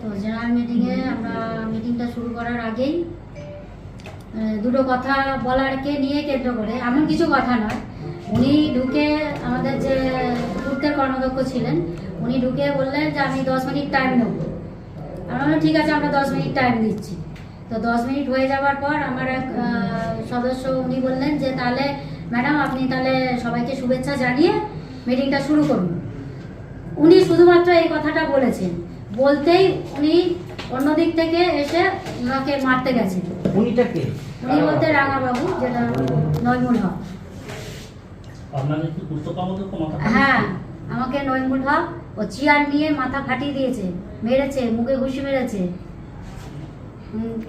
তো জেনারেল মিটিংয়ে আমরা মিটিংটা শুরু করার আগেই দুটো কথা বলারকে নিয়ে কেন্দ্র করে, এমন কিছু কথা নয়। উনি ঢুকে আমাদের যে পূর্তের কর্মাধ্যক্ষ ছিলেন, উনি ঢুকে বললেন যে আমি দশ মিনিট টাইম নেব। আমরা বললাম, ঠিক আছে, আমরা দশ মিনিট টাইম দিচ্ছি তো দশ মিনিট হয়ে যাওয়ার পর আমার এক সদস্য উনি বললেন যে, তাহলে ম্যাডাম, আপনি তাহলে সবাইকে শুভেচ্ছা জানিয়ে মিটিংটা শুরু করুন। উনি শুধুমাত্র এই কথাটা বলেছেন। বলতেই উনি অন্য দিক থেকে এসে ওনাকে মারতে গেছেন। উনিটাকে উনি বলতে রাঙাবাবু যেটা নয়মুল হক। হ্যাঁ আমাকে নয়মুল হক ও চেয়ার নিয়ে মাথা ফাটিয়ে দিয়েছে। মেরেছে মুখে ঘুষি মেরেছে।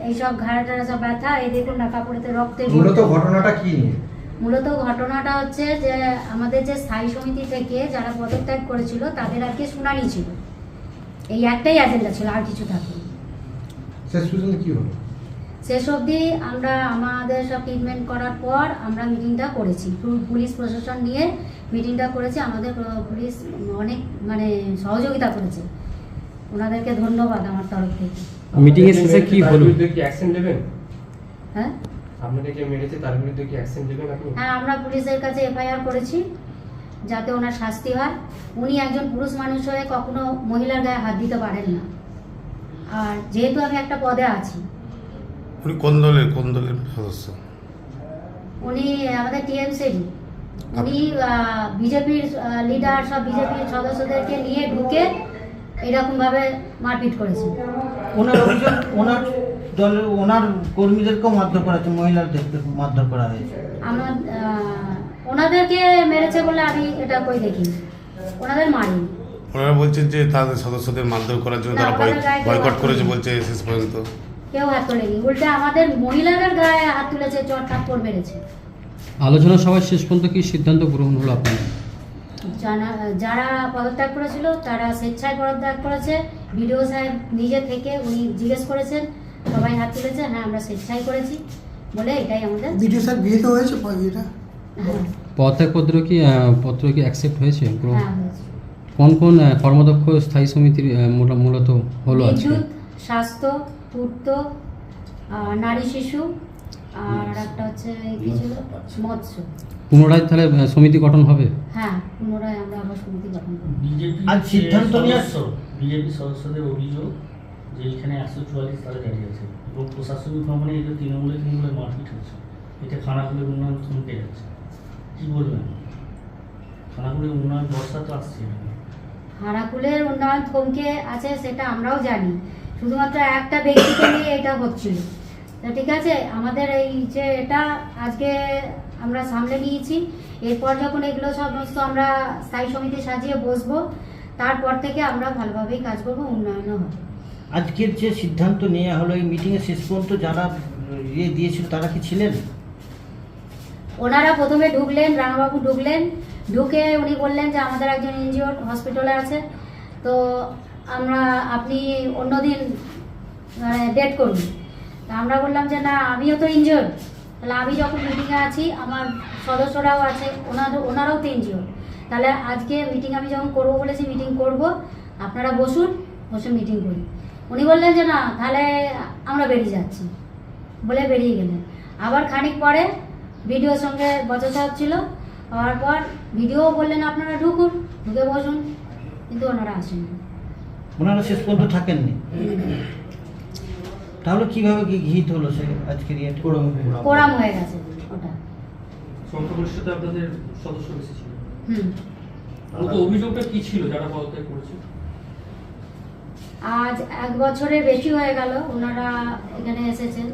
এইসব ঘাড়া টাড়া সব ব্যথা এই দেখুন না কাপড়েতে রক্তে মূলত ঘটনাটা কি নিয়ে? মূলত ঘটনাটা হচ্ছে যে আমাদের যে স্থায়ী সমিতি থেকে যারা পদত্যাগ করেছিল তাদের আজকে শুনানি ছিল। এই একটাই এজেন্ডা ছিল আর কিছু থাকে শেষ পর্যন্ত কি হলো? শেষ অবধি আমরা আমাদের সব ট্রিটমেন্ট করার পর আমরা মিটিংটা করেছি। পুলিশ প্রশাসন নিয়ে মিটিংটা করেছি। আমাদের পুলিশ অনেক মানে সহযোগিতা করেছে। ওনাদেরকে ধন্যবাদ আমার তরফ থেকে। মিটিং এর শেষে কি হলো? কি অ্যাকশন নেবেন? হ্যাঁ? আপনাকে যে মেরেছে তার বিরুদ্ধে কি অ্যাকশন নেবেন আপনি? হ্যাঁ আমরা পুলিশের কাছে এফআইআর করেছি যাতে ওনার শাস্তি হয়। উনি একজন পুরুষ মানুষ হয়ে কখনো মহিলার গায়ে হাত দিতে পারেন না। আর যেহেতু আমি একটা পদে আছি উনি কোন দলের কোন দলের সদস্য? উনি আমাদের টিএমসির। উনি বিজেপির লিডার সব বিজেপির সদস্যদেরকে নিয়ে ঢুকে এরকম ভাবে মারপিট করেছে ওনার অভিযোগ ওনার দলের ওনার কর্মীদেরকেও মারধর করা হয়েছে মহিলাদেরকে মারধর করা হয়েছে। আমার ওনাদেরকে মেরেছে বলে আমি এটা কই দেখি? ওনাদের মারি। ওনারা বলছেন যে তাদের সদস্যদের মারধর করার জন্য তারা বয়কট করেছে বলছে শেষ পর্যন্ত। কেউ হাত তোলেনি। উল্টে আমাদের মহিলারা গায়ে হাত তুলেছে চট থাপ্পড় মেরেছে। আলোচনা সভায় শেষ পর্যন্ত কি সিদ্ধান্ত গ্রহণ হলো আপনাদের জানা- যারা পদত্যাগ করেছিল তারা স্বেচ্ছায় পদত্যাগ করেছে। বিডিও সাহেব নিজে থেকে উনি জিজ্ঞেস করেছেন সবাই হাত তুলেছে হ্যাঁ আমরা স্বেচ্ছায় করেছি বলে এটাই আমাদের বিডিও স্যার গৃহীত হয়েছে এটা? হ্যাঁ। পত্র কি পত্র কি অ্যাকসেপ্ট হয়েছে হ্যাঁ হয়েছে। কোন কোন কর্মদক্ষ স্থায়ী সমিতির মূলত হলো আজকে? স্বাস্থ্য পূর্ত আর নারী শিশু আর একটা হচ্ছে কি ছিল? মৎস্য। পুনরায় তাহলে সমিতি গঠন হবে? হ্যাঁ পুনরায় আমরা আবার সমিতি গঠন করব। বিজেপি আজ সিদ্ধান্ত নিয়ে আস- বিজেপি সদস্যদের অভিযোগ যে এখানে একশো চুয়াল্লিশ তারা দাঁড়িয়ে আছে। এবং প্রশাসনিক ভ্রমণে এটা তৃণমূলে তৃণমূলে মারপিট হচ্ছে। এটা খানাকুলের উন্নয়ন থমকে যাচ্ছে। কি বলবেন? খানাকুলের উন্নয়ন বর্ষা তো আসছে এখানে। হারাকুলের উন্নয়ন থমকে আছে সেটা আমরাও জানি। শুধুমাত্র একটা ব্যক্তিকে নিয়ে এটা হচ্ছিল। তো ঠিক আছে, আমাদের এই যে এটা আজকে আমরা সামলে নিয়েছি। এরপর যখন এগুলো সমস্ত আমরা স্থায়ী সমিতি সাজিয়ে বসবো, তারপর থেকে আমরা ভালোভাবেই কাজ করব, উন্নয়নও হবে। আজকের যে সিদ্ধান্ত নেওয়া হলো, এই মিটিংয়ে শেষ পর্যন্ত যারা ইয়ে দিয়েছিল, তারা কি ছিলেন? ওনারা প্রথমে ঢুকলেন রাঙাবাবু ঢুকলেন। ঢুকে উনি বললেন যে আমাদের একজন এনজিওর হসপিটালে আছে। তো আমরা, আপনি অন্যদিন মানে ডেট করুন। তা আমরা বললাম যে, না, আমিও তো ইনজিওর তাহলে আমি যখন মিটিংয়ে আছি, আমার সদস্যরাও আছে ওনাদের ওনারাও তো ইনজিওর তাহলে আজকে মিটিং আমি যখন করব বলেছি মিটিং করব। আপনারা বসুন, বসে মিটিং করি উনি বললেন যে না তাহলে আমরা বেরিয়ে যাচ্ছি। বলে বেরিয়ে গেলেন। আবার খানিক পরে ভিডিওর সঙ্গে বচসা হচ্ছিল। হওয়ার পর ভিডিও বললেন আপনারা ঢুকুন ঢুকে বসুন। কিন্তু ওনারা আসেননি। ওনারা শেষ পর্যন্ত থাকেননি? তাহলে কীভাবে কি গৃহীত হলো সে আজকের ইয়েটা? কোরাম হয়ে গেছে। ওটা। সংখ্যাগরিষ্ঠতা আপনাদের সদস্য বেশি ছিল। হুম। অভিযোগটা কি ছিল? যারা পদত্যাগ করেছে? আজ এক বছরের বেশি হয়ে গেল ওনারা এখানে এসেছেন।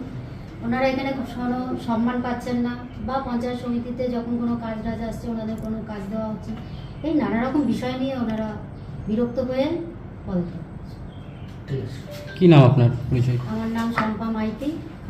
ওনারা এখানে কোনো সম্মান পাচ্ছেন না। বা পঞ্চায়েত সমিতিতে যখন কোনো কাজ রাজ আসছে ওনাদের কোনো কাজ দেওয়া হচ্ছে এই নানা রকম বিষয় নিয়ে ওনারা বিরক্ত হয়ে আছে। কি নাম আপনার পরিচয়? আমার নাম শম্পা মাইতি।